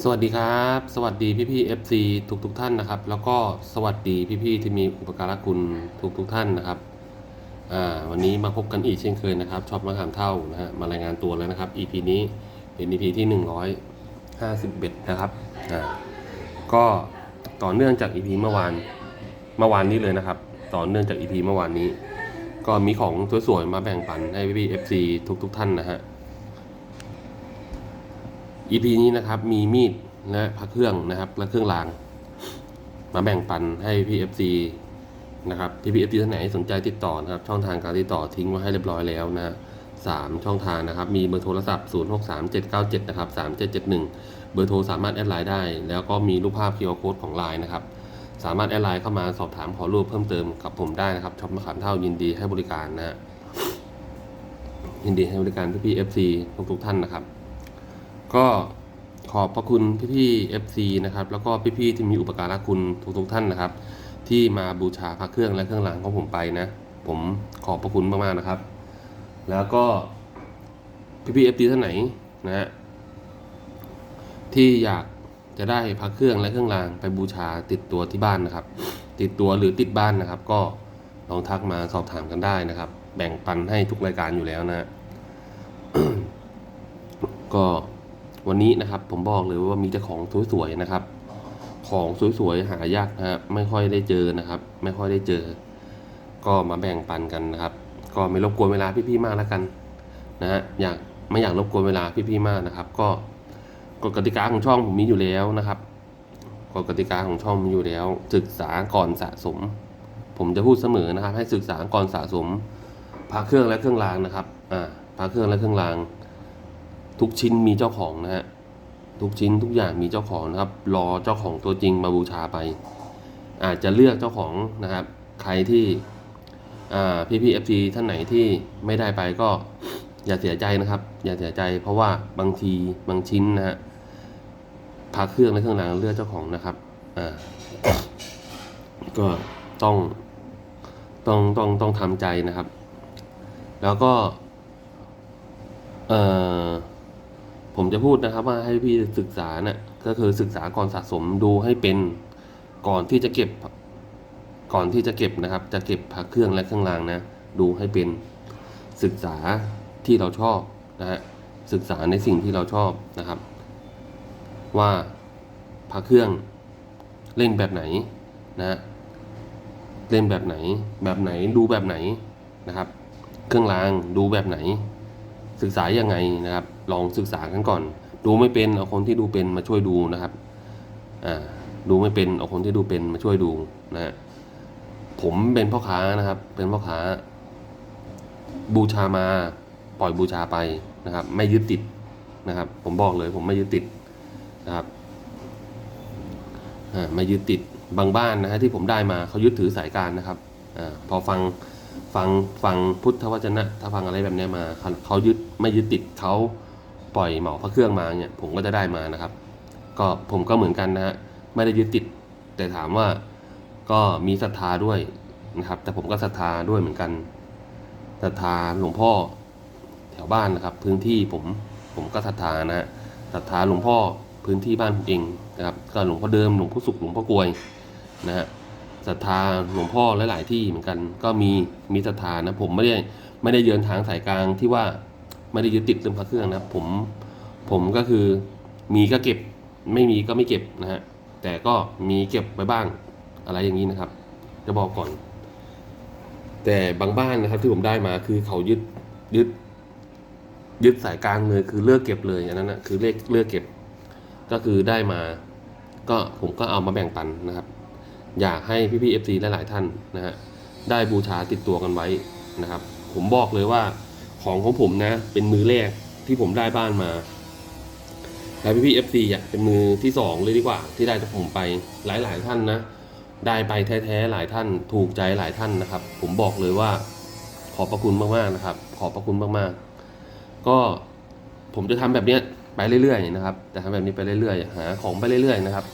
สวัสดีครับ สวัสดีพี่พี่ FC ทุกทุกท่านนะครับ แล้วก็สวัสดีพี่พี่ที่มีอุปการะคุณทุกทุกท่านนะครับอ่าวันนี้มาพบกันอีกเช่นเคยนะครับชอบมะขามเท่านะฮะมารายงานตัวแล้วนะครับ EP นี้เป็น EP ที่ 151 นะครับอ่าก็ต่อเนื่องจาก EP เมื่อวานเมื่อวานนี้เลยนะครับ ต่อเนื่องจาก EP เมื่อวานนี้ ก็มีของสวยๆมาแบ่งปันให้พี่พี่ FC ทุกทุกท่านนะฮะ EP นี้นะครับมีมีดและพระเครื่องนะครับและเครื่องราง มาแบ่งปันให้พี่ FC นะครับพี่พีเอฟซีท่านไหนสนใจติดต่อนะครับ ช่องทางการติดต่อทิ้งไว้ให้เรียบร้อยแล้วนะสามช่องทางนะครับ มีเบอร์โทรศัพท์ 0 6 3 7 9 7 นะครับ 3771 เบอร์โทรสามารถแอดไลน์ได้ แล้วก็มีรูปภาพ QR Code ของไลน์นะครับ สามารถแอดไลน์เข้ามาสอบถามขอรูปเพิ่มเติมกับผมได้นะครับช็อปมะขามเท่ายินดีให้บริการนะฮะยินดีให้บริการพี่พีเอฟซีทุกๆท่านนะครับ ก็ขอบพระคุณพี่ๆ FC นะครับ แล้วก็พี่ๆที่มีอุปการะคุณทุกๆท่านนะครับ ที่มาบูชาพระเครื่องและเครื่องรางของผมไปนะ ผมขอบพระคุณมากๆนะครับ แล้วก็พี่ๆ FC ท่านไหนนะฮะที่อยากจะได้พระเครื่องและเครื่องรางไปบูชาติดตัวที่บ้านนะครับ ติดตัวหรือติดบ้านนะครับ ก็ลองทักมาสอบถามกันได้นะครับ แบ่งปันให้ทุกรายการอยู่แล้วนะฮะก็ วันนี้นะครับผมบอกเลยว่ามีแต่ของสวยๆนะครับ ของสวยๆหายากนะฮะไม่ค่อยได้เจอนะครับ ไม่ค่อยได้เจอ ก็มาแบ่งปันกันนะครับ ก็ไม่รบกวนเวลาพี่ๆมากแล้วกันนะฮะอยากไม่อยากรบกวนเวลาพี่ๆมากนะครับ ก็กฎกติกาของช่องผมมีอยู่แล้วนะครับกฎกติกาของช่องมีอยู่แล้ว ศึกษาก่อนสะสม ผมจะพูดเสมอนะครับ ให้ศึกษาก่อนสะสมพระเครื่องและเครื่องรางนะครับอ่าพระเครื่องและเครื่องราง ทุกชิ้นมีเจ้าของนะฮะทุกชิ้นทุกอย่างมีเจ้าของนะครับ รอเจ้าของตัวจริงมาบูชาไป อาจจะเลือกเจ้าของนะครับ ใครที่พี่พี่เอฟซีท่านไหนที่ไม่ได้ไปก็อย่าเสียใจนะครับ อย่าเสียใจเพราะว่าบางทีบางชิ้นนะฮะพาเครื่องและเครื่องรางเลือกเจ้าของนะครับอ่าก็ต้องต้องต้องต้องทำใจนะครับ แล้วก็เอ่อ ผมจะพูดนะครับว่าให้พี่ศึกษาเนี่ยก็คือศึกษาก่อนสะสมดูให้เป็นก่อนที่จะเก็บก่อนที่จะเก็บนะครับ จะเก็บพระเครื่องและเครื่องรางนะ ดูให้เป็นศึกษาที่เราชอบนะฮะศึกษาในสิ่งที่เราชอบนะครับ ว่าพระเครื่องเล่นแบบไหนนะฮะเล่นแบบไหน แบบไหนดูแบบไหนนะครับ เครื่องรางดูแบบไหน ศึกษายังไงนะครับ ลองศึกษากันก่อน ดูไม่เป็นเอาคนที่ดูเป็นมาช่วยดูนะครับอ่าดูไม่เป็นเอาคนที่ดูเป็นมาช่วยดูนะฮะผมเป็นพ่อค้านะครับ เป็นพ่อค้า บูชามาปล่อยบูชาไปนะครับ ไม่ยึดติดนะครับ ผมบอกเลย ผมไม่ยึดติดนะครับอ่าไม่ยึดติดบางบ้านนะฮะที่ผมได้มาเขายึดถือสายการนะครับอาพอฟังฟังฟังพุทธวจนะ ถ้าฟังอะไรแบบนี้มาเขาเขายึดไม่ยึดติดเขา ปล่อยเหมาพระเครื่องมาเนี่ยผมก็จะได้มานะครับ ก็ผมก็เหมือนกันนะฮะไม่ได้ยึดติด แต่ถามว่าก็มีศรัทธาด้วยนะครับ แต่ผมก็ศรัทธาด้วยเหมือนกันศรัทธาหลวงพ่อแถวบ้านนะครับ พื้นที่ผมผมก็ศรัทธานะศรัทธาหลวงพ่อพื้นที่บ้านผมเองนะครับ ก็หลวงพ่อเดิมหลวงพ่อสุขหลวงพ่อกลวยนะฮะศรัทธาหลวงพ่อหลาย ๆ ที่เหมือนกัน ก็มีมีศรัทธานะผมไม่ได้ไม่ได้เยือนทางสายกลางที่ว่า ไม่ได้ยึดติดเรื่องพระเครื่องนะผมผมก็คือมีก็เก็บไม่มีก็ไม่เก็บนะฮะแต่ก็มีเก็บไว้บ้างอะไรอย่างนี้นะครับ จะบอกก่อน แต่บางบ้านนะครับที่ผมได้มาคือเขายึดยึด ยึดสายกลางเลยคือเลือกเก็บเลยอันนั้นนะคือเลขเลือกเก็บ ก็คือได้มา ก็ผมก็เอามาแบ่งปันนะครับ อยากให้พี่ๆ FC หลายๆท่านนะฮะได้บูชาติดตัวกันไว้นะครับ ผมบอกเลยว่า ของของผมนะ เป็นมือแรกที่ผมได้บ้านมาแล้วพี่ๆ FC อะเป็นมือที่สองเลยดีกว่า ที่ได้จากผมไปหลายๆท่านนะ ได้ไปแท้ๆหลายท่าน ถูกใจหลายท่านนะครับ ผมบอกเลยว่า ขอบพระคุณมากๆนะครับ ขอบพระคุณมากๆ ก็ผมจะทำแบบเนี้ยไปเรื่อยๆนะครับจะทำแบบนี้ไปเรื่อยๆหาของไปเรื่อยๆนะครับ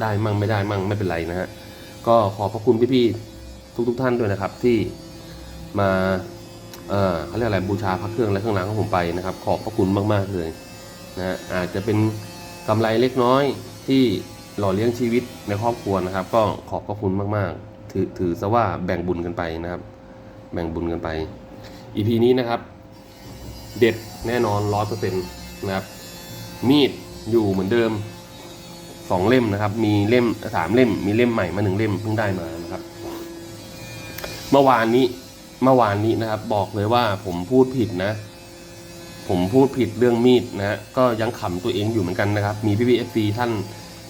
ได้มั่งไม่ได้มั่งไม่เป็นไรนะฮะก็ขอบพระคุณพี่ๆทุกๆท่านด้วยนะครับ ที่มา เขาเรียกอะไรบูชาพระเครื่องและเครื่องรางของผมไปนะครับ ขอบพระคุณมากๆเลยนะอาจจะเป็นกำไรเล็กน้อยที่หล่อเลี้ยงชีวิตในครอบครัวนะครับ ก็ขอบพระคุณมากๆ ถือถือซะว่าแบ่งบุญกันไปนะครับ แบ่งบุญกันไปอีพีนี้นะครับ เด็ดแน่นอนร้อยเปอร์เซ็นต์นะครับ มีดอยู่เหมือนเดิมสองเล่มนะครับ มีเล่มสามเล่ม มีเล่มใหม่มาหนึ่งเล่มเพิ่งได้มานะครับ เมื่อวานนี้ เมื่อวานนี้นะครับ บอกเลยว่าผมพูดผิดนะ ผมพูดผิดเรื่องมีดนะฮะก็ยังขำตัวเองอยู่เหมือนกันนะครับ มีพี่พีเอฟซีท่าน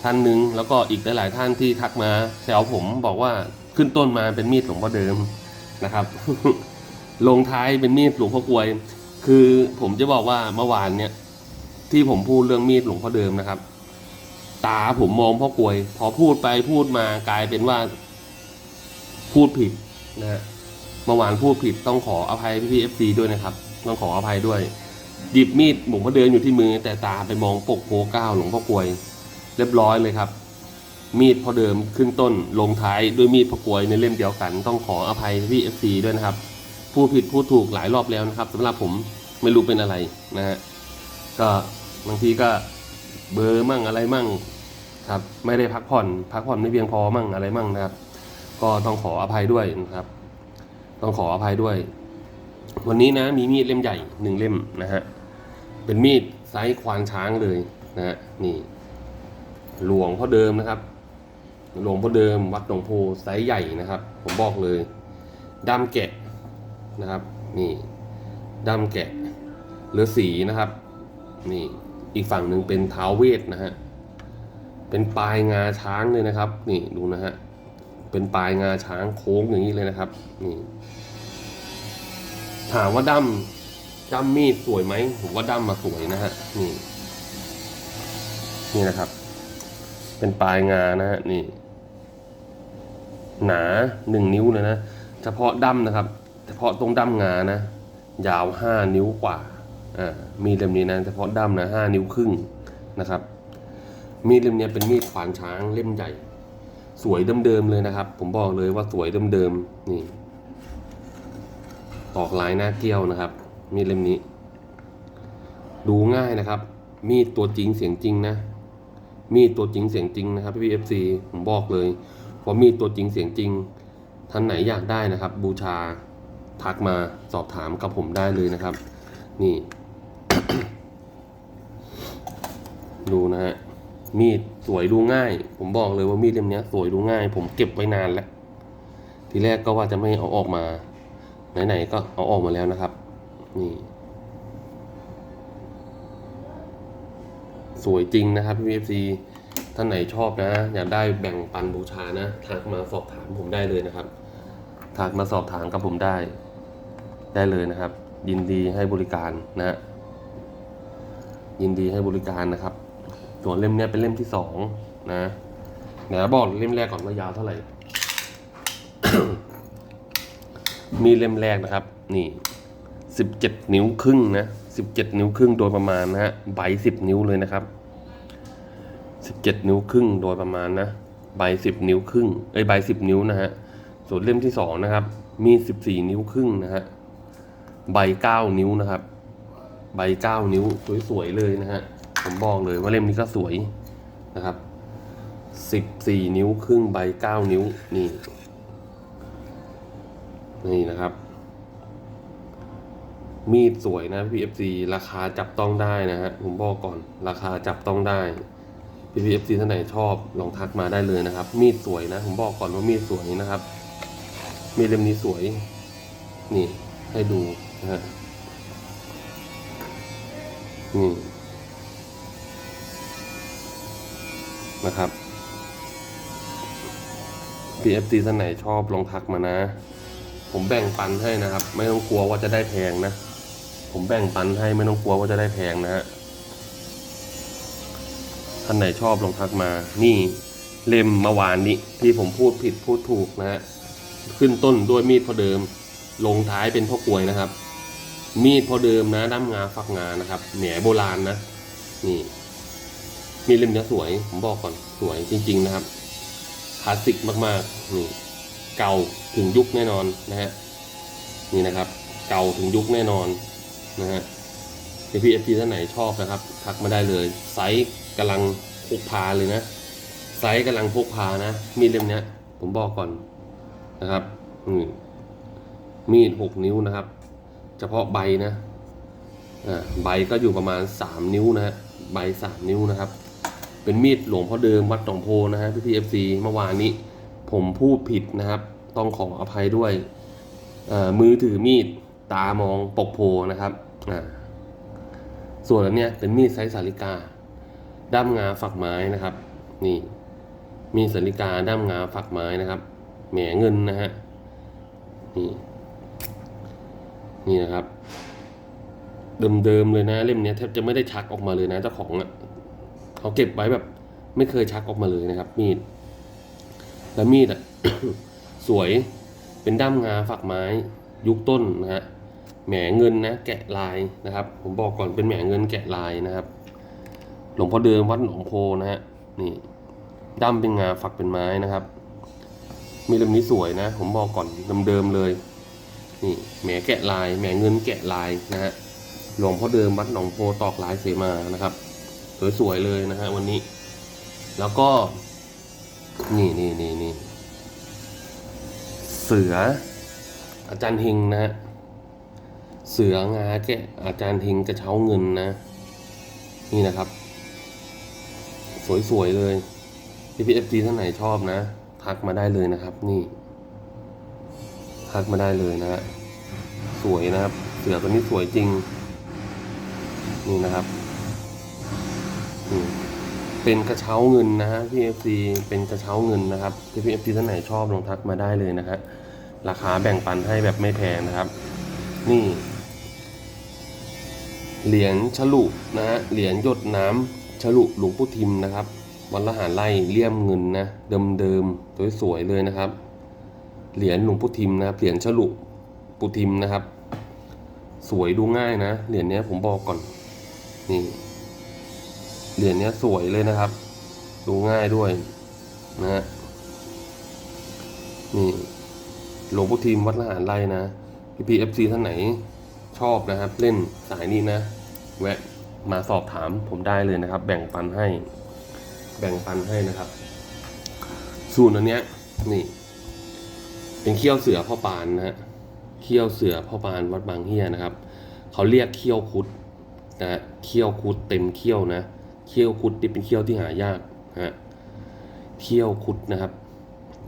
ท่านหนึ่งแล้วก็อีกหลาย ๆ ท่านที่ทักมาแซวผมบอกว่าขึ้นต้นมาเป็นมีดหลวงพ่อเดิมนะครับ ลงท้ายเป็นมีดหลวงพ่อกวย คือผมจะบอกว่าเมื่อวานเนี่ย ที่ผมพูดเรื่องมีดหลวงพ่อเดิมนะครับ ตาผมมองพ่อกวย พอพูดไปพูดมากลายเป็นว่า พูดผิดนะฮะ มื่อวานพูดผิดต้องขออภัยพี่พีเอฟซีด้วยนะครับ ต้องขออภัยด้วย หยิบมีดหลวงพ่อเดินอยู่ที่มือ แต่ตาไปมองปกโพเก้าหลวงพ่อกลวย เรียบร้อยเลยครับ มีดพ่อเดิมขึ้นต้นลงท้ายด้วยมีดพ่อกลวยในเล่มเดียวกัน ต้องขออภัยพี่เอฟซีด้วยนะครับพูดผิดพูดถูกหลายรอบแล้วนะครับสำหรับผมไม่รู้เป็นอะไรนะฮะก็บางทีก็เบอร์มั่งอะไรมั่งครับ ไม่ได้พักผ่อน พักผ่อนไม่เพียงพอมั่งอะไรมั่งนะครับ ก็ต้องขออภัยด้วยนะครับ ต้องขออภัยด้วย วันนี้นะมีมีดเล่มใหญ่หนึ่งเล่มนะฮะ เป็นมีดไซส์ควานช้างเลยนะฮะนี่ หลวงพ่อเดิมนะครับ หลวงพ่อเดิม วัดหนองโพไซส์ใหญ่นะครับ ผมบอกเลยดำแกะนะครับ นี่ดำแกะหรือสีนะครับ นี่อีกฝั่งหนึ่งเป็นเท้าเวทนะฮะเป็นปลายงาช้างเลยนะครับ นี่ดูนะฮะ เป็นปลายงาช้างโค้งอย่างนี้เลยนะครับ นี่ ถามว่าดั้มดั้มมีดสวยไหมผมว่าดั้มมาสวยนะฮะ นี่ นี่นะครับ เป็นปลายงานะฮะ นี่ หนาหนึ่งนิ้วเลยนะ เฉพาะดั้มนะครับ เฉพาะตรงดั้มงานะ ยาวห้านิ้วกว่า อ่า มีดเล่มนี้นะ เฉพาะดั้มนะห้านิ้วครึ่งนะครับ มีดเล่มนี้เป็นมีดขวานช้างเล่มใหญ่ สวยเดิมๆเลยนะครับ ผมบอกเลยว่าสวยเดิมๆนี่ตอกลายหน้าเกี้ยวนะครับ มีดเล่มนี้ ดูง่ายนะครับ มีดตัวจริงเสียงจริงนะ มีดตัวจริงเสียงจริงนะครับพี่เอฟซีผมบอกเลยเพราะมีดตัวจริงเสียงจริง ท่านไหนอยากได้นะครับ บูชาทักมาสอบถามกับผมได้เลยนะครับ นี่ ดูนะฮะมีด วยดูง่าย ผมบอกเลยว่ามีดเล่มนี้สวยดูง่าย ผมเก็บไว้นานแล้ว ทีแรกก็ว่าจะไม่เอาออกมา ไหนๆก็เอาออกมาแล้วนะครับ นี่ สวยจริงนะครับพี่เอฟซีท่านไหนชอบนะ อยากได้แบ่งปันบูชานะทักมาสอบถามผมได้เลยนะครับทักมาสอบถามกับผมได้ ได้เลยนะครับ ยินดีให้บริการนะ ยินดีให้บริการนะครับ ส่วนเล่มเนี้ยเป็นเล่มที่สองนะเดี๋ยวบอกเล่มแรกก่อนว่ายาวเท่าไหร่ มีเล่มแรกนะครับ นี่สิบเจ็ดนิ้วครึ่งนะสิบเจ็ดนิ้วครึ่งโดยประมาณนะฮะใบสิบนิ้วเลยนะครับสิบเจ็ดนิ้วครึ่งโดยประมาณนะใบสิบนิ้วครึ่งเอ้ยใบสิบนิ้วนะฮะส่วนเล่มที่สองนะครับ มีสิบสี่นิ้วครึ่งนะฮะใบเก้านิ้วนะครับ ใบเก้านิ้วสวยๆเลยนะฮะ ผมบอกเลยว่าเล่มนี้ก็สวยนะครับสิบสี่นิ้วครึ่งใบเก้านิ้วนี่ นี่นะครับ มีดสวยนะพี่ FC ราคาจับต้องได้นะฮะผมบอกก่อน ราคาจับต้องได้พี่พีเอฟซีท่านไหนชอบลองทักมาได้เลยนะครับ มีดสวยนะ ผมบอกก่อนว่ามีดสวยนะครับ มีดเล่มนี้สวย นี่ให้ดูนะฮะนี่ นะครับ PFC ท่านไหนชอบลองทักมานะ ผมแบ่งปันให้นะครับ ไม่ต้องกลัวว่าจะได้แพงนะ ผมแบ่งปันให้ไม่ต้องกลัวว่าจะได้แพงนะฮะท่านไหนชอบลองทักมา นี่เล่มเมื่อวานนี้ที่ผมพูดผิดพูดถูกนะฮะขึ้นต้นด้วยมีดพอเดิม ลงท้ายเป็นพ่อกลวยนะครับ มีดพอเดิมนะด้ามงาฝักงานะครับแหนโบราณนะ นี่ มีดเล่มนี้สวย ผมบอกก่อนสวยจริง ๆ นะครับคลาสสิกมากๆนี่เก่าถึงยุคแน่นอนนะฮะนี่นะครับ เก่าถึงยุคแน่นอนนะฮะพี่พีเอฟซีท่านไหนชอบนะครับทักมาได้เลย ไซส์กำลังพกพาเลยนะไซส์กำลังพกพานะมีดเล่มเนี้ยผมบอกก่อนนะครับอืมมีดหกนิ้วนะครับ เฉพาะใบนะอ่าใบก็อยู่ประมาณสามนิ้วนะฮะใบสามนิ้วนะครับ เป็นมีดหลวงพ่อเดิมวัดหนองโพนะฮะพี่พีเอฟซีเมื่อวานนี้ ผมพูดผิดนะครับ ต้องขออภัยด้วยมือถือมีดตามองปกโพนะครับส่วนอันเนี้ยเป็นมีดไซส์สาลิกา ด้ามงาฝักไม้นะครับ นี่ มีสาลิกาด้ามงาฝักไม้นะครับแหมเงินนะฮะนี่นี่นะครับ เดิมๆเลยนะ เล่มนี้แทบจะไม่ได้ชักออกมาเลยนะเจ้าของอะ่ะ เขาเก็บไว้แบบ ไม่เคยชักออกมาเลยนะครับ มีด แล้วมีดอะ สวยเป็นด้ามงาฝักไม้ ยุคต้นนะฮะแหมเงินนะแกะลายนะครับ ผมบอกก่อนเป็นแหมเงินแกะลายนะครับ หลวงพ่อเดิมวัดหนองโพนะฮะนี่ด้ามเป็นงาฝักเป็นไม้นะครับ มีเล่มนี้สวยนะ ผมบอกก่อนเดิมๆเลย นี่แหมแกะลายแหมเงินแกะลายนะฮะหลวงพ่อเดิมวัดหนองโพตอกลายเสมานะครับ สวยๆเลยนะฮะวันนี้ แล้วก็ นี่นี่นี่นี่เสือ อาจารย์เฮงนะฮะเสืองาแกอาจารย์เฮงกระเช้าเงินนะ นี่นะครับ สวยๆเลยพี่พีเอฟซีท่านไหนชอบนะ ทักมาได้เลยนะครับ นี่ทักมาได้เลยนะฮะสวยนะครับ เสือตัวนี้สวยจริง นี่นะครับ เป็นกระเช้าเงินนะฮะพี่เอฟซีเป็นกระเช้าเงินนะครับพี่พีเอฟซีท่านไหนชอบลองทักมาได้เลยนะฮะราคาแบ่งปันให้แบบไม่แพงนะครับ นี่ เหรียญฉลุนะฮะเหรียญหยดน้ำฉลุหลวงปู่ทิมนะครับ วันละหารไล่เลี่ยมเงินนะเดิมๆสวยๆเลยนะครับ เหรียญหลวงปู่ทิมนะครับเหรียญฉลุปู่ทิมนะครับ สวยดูง่ายนะเหรียญนี้ผมบอกก่อนนี่ เหรียญนี้สวยเลยนะครับ ดูง่ายด้วยนะฮะนี่หลวงปู่ทิมวัดละหารไล่นะพี่พีเอฟซีท่านไหนชอบนะครับ เล่นสายนี้นะ แวะมาสอบถามผมได้เลยนะครับ แบ่งปันให้ แบ่งปันให้นะครับส่วนอันเนี้ย นี่ เป็นเขี้ยวเสือพ่อปานนะฮะเขี้ยวเสือพ่อปานวัดบางเฮียนะครับเขาเรียกเขี้ยวคุดนะเขี้ยวคุดเต็มเขี้ยวนะ เขี้ยวคุดที่เป็นเขี้ยวที่หายากฮะเขี้ยวคุดนะครับ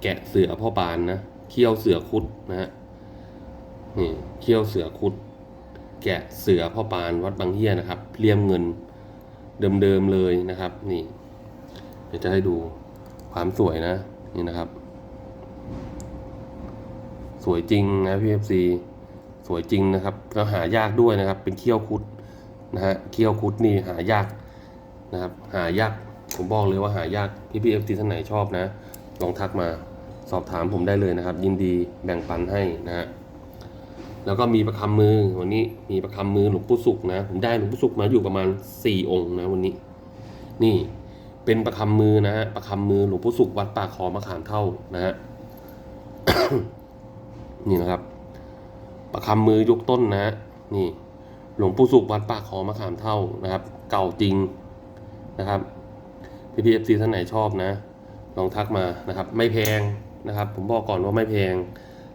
แกะเสือพ่อปานนะเขี้ยวเสือคุดนะฮะนี่เขี้ยวเสือคุด แกะเสือพ่อปานวัดบางเฮียนะครับเลี่ยมเงินเดิมๆเลยนะครับ นี่ เดี๋ยวจะให้ดูความสวยนะนี่นะครับ สวยจริงนะพี่เอฟซีสวยจริงนะครับแล้วหายากด้วยนะครับ เป็นเขี้ยวคุดนะฮะเขี้ยวคุดนี่หายาก นะครับ หายากผมบอกเลยว่าหายากพี่พี่เอฟซีท่านไหนชอบนะ ลองทักมาสอบถามผมได้เลยนะครับ ยินดีแบ่งปันให้นะฮะแล้วก็มีประคำมือวันนี้มีประคำมือหลวงปู่สุขนะ ผมได้หลวงปู่สุขมาอยู่ประมาณสี่องค์นะวันนี้ นี่เป็นประคำมือนะฮะประคำมือหลวงปู่สุขวัดป่าคอมะขามเท่านะฮะนี่นะครับ ประคำมือยกต้นนะฮะนี่ หลวงปู่สุขวัดป่าคอมะขามเท่านะครับ เก่าจริง นะครับพี่พีเอฟซีท่านไหนชอบนะ ลองทักมานะครับ ไม่แพงนะครับ ผมบอกก่อนว่าไม่แพง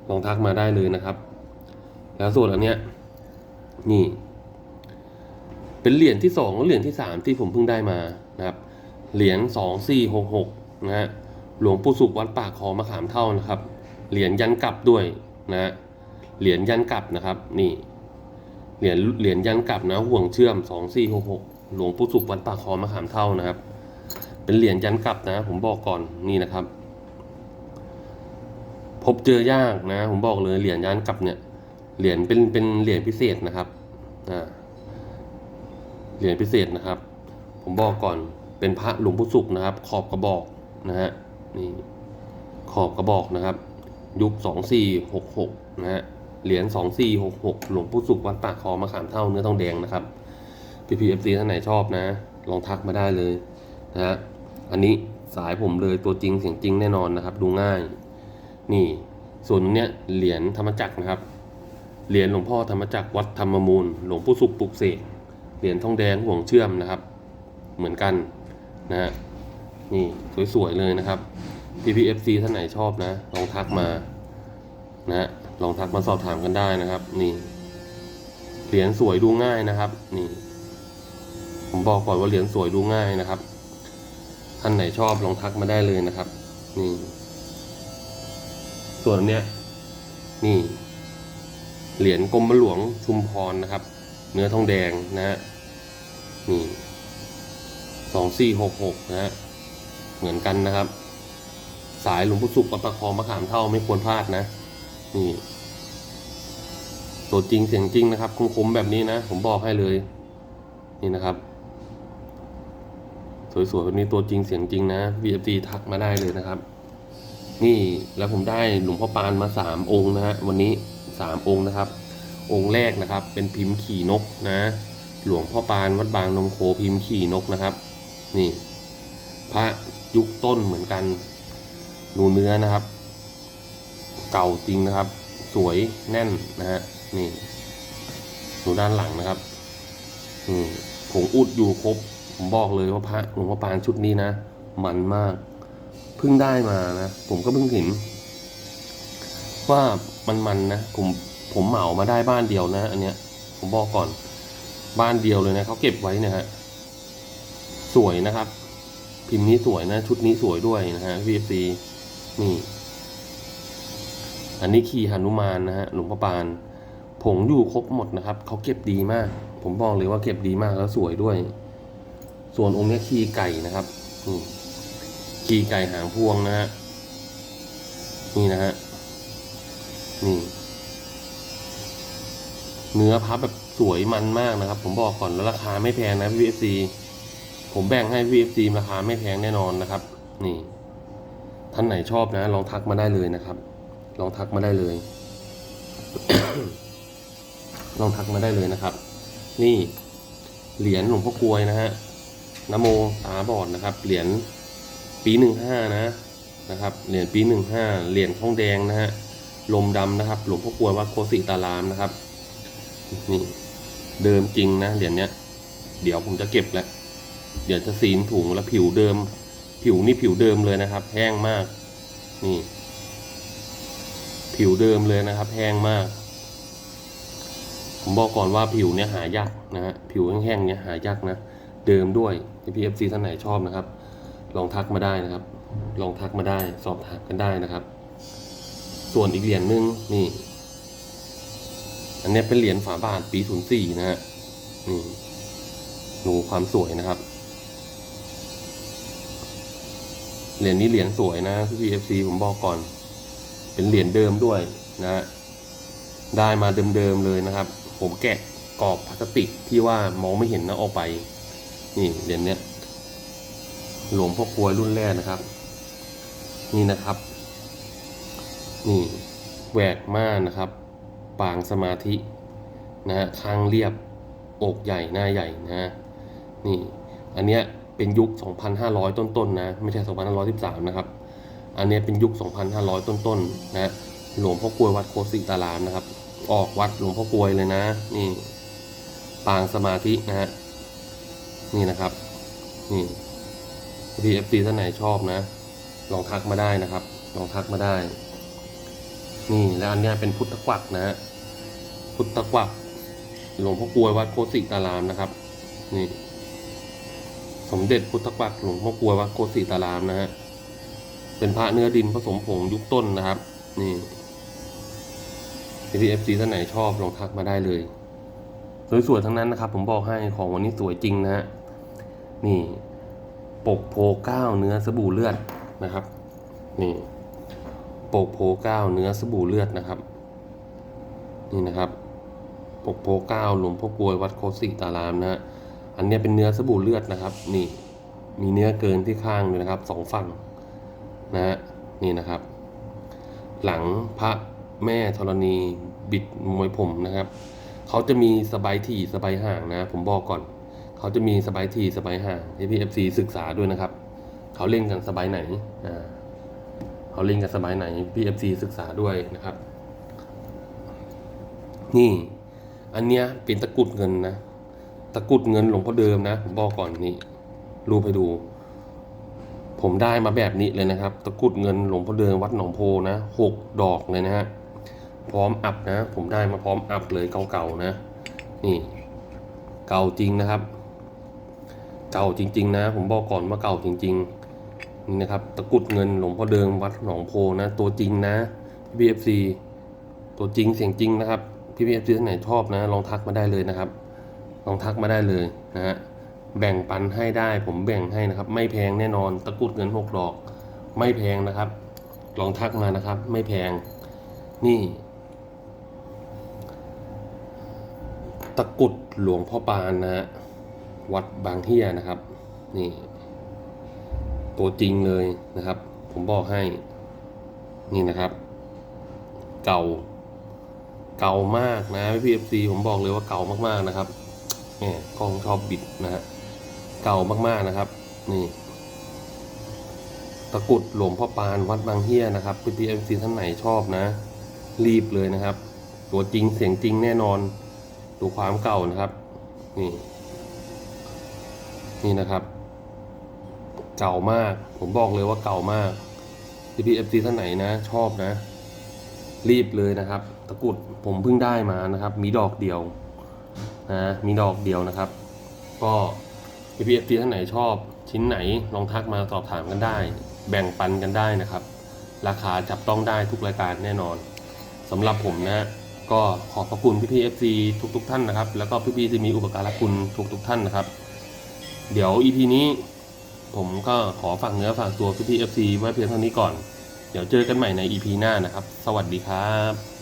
ลองทักมาได้เลยนะครับ แล้วส่วนอันเนี้ยนี่ เป็นเหรียญที่สองและเหรียญที่สามที่ผมเพิ่งได้มานะครับ เหรียญสองสี่หกหกนะฮะหลวงปู่สุขวัดปากคอมะขามเท่านะครับ เหรียญยันกลับด้วยนะฮะเหรียญยันกลับนะครับ นี่เหรียญเหรียญยันกลับนะห่วงเชื่อมสองสี่หกหก หลวงปู่สุขวัดปากคอมะขามเท่านะครับ เป็นเหรียญยันกลับนะ ผมบอกก่อนนี่นะครับ พบเจอยากนะ ผมบอกเลยเหรียญยันกลับเนี่ยเหรียญเป็นเป็นเหรียญพิเศษนะครับอ่าเหรียญพิเศษนะครับ ผมบอกก่อนเป็นพระหลวงปู่สุขนะครับ ขอบกระบอกนะฮะนี่ขอบกระบอกนะครับ ยุคสองสี่หกหกนะฮะเหรียญสองสี่หกหกหลวงปู่สุขวัดปากคอมะขามเท่าเนื้อทองแดงนะครับ พีพีเอฟซีท่านไหนชอบนะ ลองทักมาได้เลยนะฮะอันนี้สายผมเลยตัวจริงเสียงจริงแน่นอนนะครับ ดูง่าย นี่ ส่วนเนี้ยเหรียญธรรมจักรนะครับเหรียญหลวงพ่อธรรมจักรวัดธรรมมูล หลวงปู่สุขปุกเสกเหรียญทองแดงห่วงเชื่อมนะครับ เหมือนกันนะฮะนี่สวยๆเลยนะครับ PPFC ท่านไหนชอบนะ ลองทักมานะฮะลองทักมาสอบถามกันได้นะครับ นี่เหรียญสวยดูง่ายนะครับ นี่ ผมบอกก่อนว่าเหรียญสวยดูง่ายนะครับ ท่านไหนชอบลองทักมาได้เลยนะครับ นี่ ส่วนนเนี้ย นี่ เหรียญกรมหลวงชุมพรนะครับ เนื้อทองแดงนะฮะ นี่ สองสี่หกหกนะฮะ เหมือนกันนะครับ สายหลวงพ่อสุขกับประคองมะขามเท่าไม่ควรพลาดนะ นี่ตัวจริงเสียงจริงนะครับคมๆแบบนี้นะ ผมบอกให้เลย นี่นะครับ สวยๆแบบนี้ตัวจริงเสียงจริงนะ VFT ทักมาได้เลยนะครับ นี่แล้วผมได้หลวงพ่อปานมาสามองค์นะฮะวันนี้สามองค์นะครับ องค์แรกนะครับ เป็นพิมพ์ขี่นกนะ หลวงพ่อปานวัดบางนมโคพิมพ์ขี่นกนะครับ นี่ พระยุคต้นเหมือนกันดูเนื้อนะครับ เก่าจริงนะครับ สวยแน่นนะฮะนี่ดูด้านหลังนะครับอืมผงอุดอยู่ครบ ผมบอกเลยว่าพระหลวงพ่อปานชุดนี้นะ มันมาก เพิ่งได้มานะ ผมก็เพิ่งเห็น ว่ามันมันนะ ผมผมเหมามาได้บ้านเดียวนะ อันเนี้ย ผมบอกก่อน บ้านเดียวเลยนะเขาเก็บไว้นะฮะ สวยนะครับ พิมพ์นี้สวยนะ ชุดนี้สวยด้วยนะฮะ VFC นี่ อันนี้ขี่หนุมานนะฮะ หลวงพ่อปาน ผงอยู่ครบหมดนะครับ เขาเก็บดีมาก ผมบอกเลยว่าเก็บดีมากแล้วสวยด้วย ส่วนองค์เนี้ยขี่ไก่นะครับขี่ไก่หางพวงนะฮะนี่นะฮะนี่เนื้อพับแบบสวยมันมากนะครับ ผมบอกก่อนแล้วราคาไม่แพงนะ VFC ผมแบ่งให้ VFC ราคาไม่แพงแน่นอนนะครับ นี่ ท่านไหนชอบนะ ลองทักมาได้เลยนะครับ ลองทักมาได้เลย ลองทักมาได้เลยนะครับ นี่เหรียญหลวงพ่อกลวยนะฮะ นโมตาบอดนะครับ เหรียญปีหนึ่งห้านะนะครับ เหรียญปีหนึ่งห้าเหรียญทองแดงนะฮะ ลมดำนะครับ หลวงพ่อกลววัดโคสิตารามนะครับ นี่เดิมจริงนะเหรียญเนี้ย เดี๋ยวผมจะเก็บแล้วเดี๋ยวจะซีนถุงแล้วผิวเดิม ผิวนี่ผิวเดิมเลยนะครับ แห้งมาก นี่ ผิวเดิมเลยนะครับ แห้งมาก ผมบอกก่อนว่าผิวเนี่ยหายากนะฮะ ผิวแห้งๆเนี่ยหายากนะ เดิมด้วย PFC ท่านไหนชอบนะครับ ลองทักมาได้นะครับ ลองทักมาได้ สอบถามกันได้นะครับ ส่วนอีกเหรียญหนึงนี่ อันนี้เป็นเหรียญฝาบาทปี04นย์สี่นะฮะนี่ดูความสวยนะครับเหรียญนี้เหรียญสวยนะพี่ PFC ผมบอกก่อน เป็นเหรียญเดิมด้วยนะฮะได้มาเดิมๆเลยนะครับ ผมแกะกรอบพลาสติกที่ว่ามองไม่เห็นนะออกไป นี่เหรียญเนี้ยหลวงพ่อกลวยรุ่นแรกนะครับ นี่นะครับ นี่แหวกม่านนะครับ ปางสมาธินะฮะข้างเรียบอกใหญ่หน้าใหญ่นะฮะนี่อันเนี้ยเป็นยุค 2,500 ต้นๆนนะไม่ใช่ 2,513 นะครับ อันเนี้ยเป็นยุค 2,500 ต้นๆนะหลวงพ่อกลวยวัดโคสิตารามนะครับ ออกวัดหลวงพ่อกลวยเลยนะ นี่ ปางสมาธินะฮะ นี่นะครับ นี่ PFC ท่านไหนชอบนะ ลองทักมาได้นะครับ ลองทักมาได้ นี่แล้วอันนี้เป็นพุทธกวักนะฮะพุทธกวักหลวงพ่อกลวยวัดโคสิตารามนะครับ นี่ สมเด็จพุทธกวักหลวงพ่อกลวยวัดโคสิตารามนะฮะเป็นพระเนื้อดินผสมผงยุคต้นนะครับ นี่ PFC ท่านไหนชอบลองทักมาได้เลย สวยๆทั้งนั้นนะครับ ผมบอกให้ของวันนี้สวยจริงนะฮะนี่ปกโพเก้าเนื้อสบู่เลือดนะครับ นี่ปกโพเก้าเนื้อสบู่เลือดนะครับ นี่นะครับ ปกโพเก้าหลวงพ่อกลวยวัดโคสิตารามนะฮะอันนี้เป็นเนื้อสบู่เลือดนะครับ นี่ มีเนื้อเกินที่ข้างเลยนะครับสองฝั่งนะฮะนี่นะครับ หลังพระแม่ธรณีบิดมวยผมนะครับ เขาจะมีสบายถี่สบายห่างนะ ผมบอกก่อน เขาจะมีสบายทีสบายห่างให้พี่เอฟซีศึกษาด้วยนะครับ เขาเล่นกันสบายไหนอ่าเขาเล่นกันสบายไหนพี่เอฟซีศึกษาด้วยนะครับ นี่ อันเนี้ยเป็นตะกุดเงินนะตะกุดเงินหลวงพ่อเดิมนะผมบอกก่อนนี่รูปให้ดู ผมได้มาแบบนี้เลยนะครับ ตะกุดเงินหลวงพ่อเดินวัดหนองโพนะหกดอกเลยนะฮะ พร้อมอัพนะ ผมได้มาพร้อมอัพเลยเก่าๆนะ นี่เก่าจริงนะครับ เก่าจริง ๆ นะ ผมบอกก่อนว่าเก่าจริงๆนี่นะครับ ตะกุดเงินหลวงพ่อเดิมวัดหนองโพนะ ตัวจริงนะพี่พีเอฟซีตัวจริงเสียงจริงนะครับพี่พีเอฟซีท่านไหนชอบนะ ลองทักมาได้เลยนะครับ ลองทักมาได้เลยนะฮะแบ่งปันให้ได้ผมแบ่งให้นะครับ ไม่แพงแน่นอน ตะกุดเงินหกดอก ไม่แพงนะครับ ลองทักมานะครับ ไม่แพงนี่ ตะกุดหลวงพ่อปานนะฮะวัดบางเฮียนะครับ นี่ ตัวจริงเลยนะครับ ผมบอกให้ นี่นะครับ เก่า เก่ามากนะพี่เอฟซีผมบอกเลยว่าเก่ามากๆนะครับแหมกล้องชอบบิดนะฮะเก่ามากๆนะครับ นี่ตะกุดหลวงพ่อปานวัดบางเฮียนะครับพี่พีเอฟซีท่านไหนชอบนะ รีบเลยนะครับ ตัวจริงเสียงจริงแน่นอน ดูความเก่านะครับ นี่ นี่นะครับ เก่ามาก ผมบอกเลยว่าเก่ามากพี่พีเอฟซีท่านไหนนะชอบนะ รีบเลยนะครับ ตะกรุดผมเพิ่งได้มานะครับ มีดอกเดียวนะมีดอกเดียวนะครับ ก็พี่พีเอฟซีท่านไหนชอบ ชิ้นไหนลองทักมาสอบถามกันได้ แบ่งปันกันได้นะครับ ราคาจับต้องได้ทุกรายการแน่นอนสำหรับผมนะ ก็ขอบพระคุณพี่พีเอฟซีทุกๆท่านนะครับ แล้วก็พี่พีที่มีอุปการะคุณทุกๆท่านนะครับ เดี๋ยวอีพีนี้ ผมก็ขอฝากเนื้อฝากตัวพี่พีเอฟซีไว้เพียงเท่านี้ก่อน เดี๋ยวเจอกันใหม่ใน EP หน้านะครับ สวัสดีครับ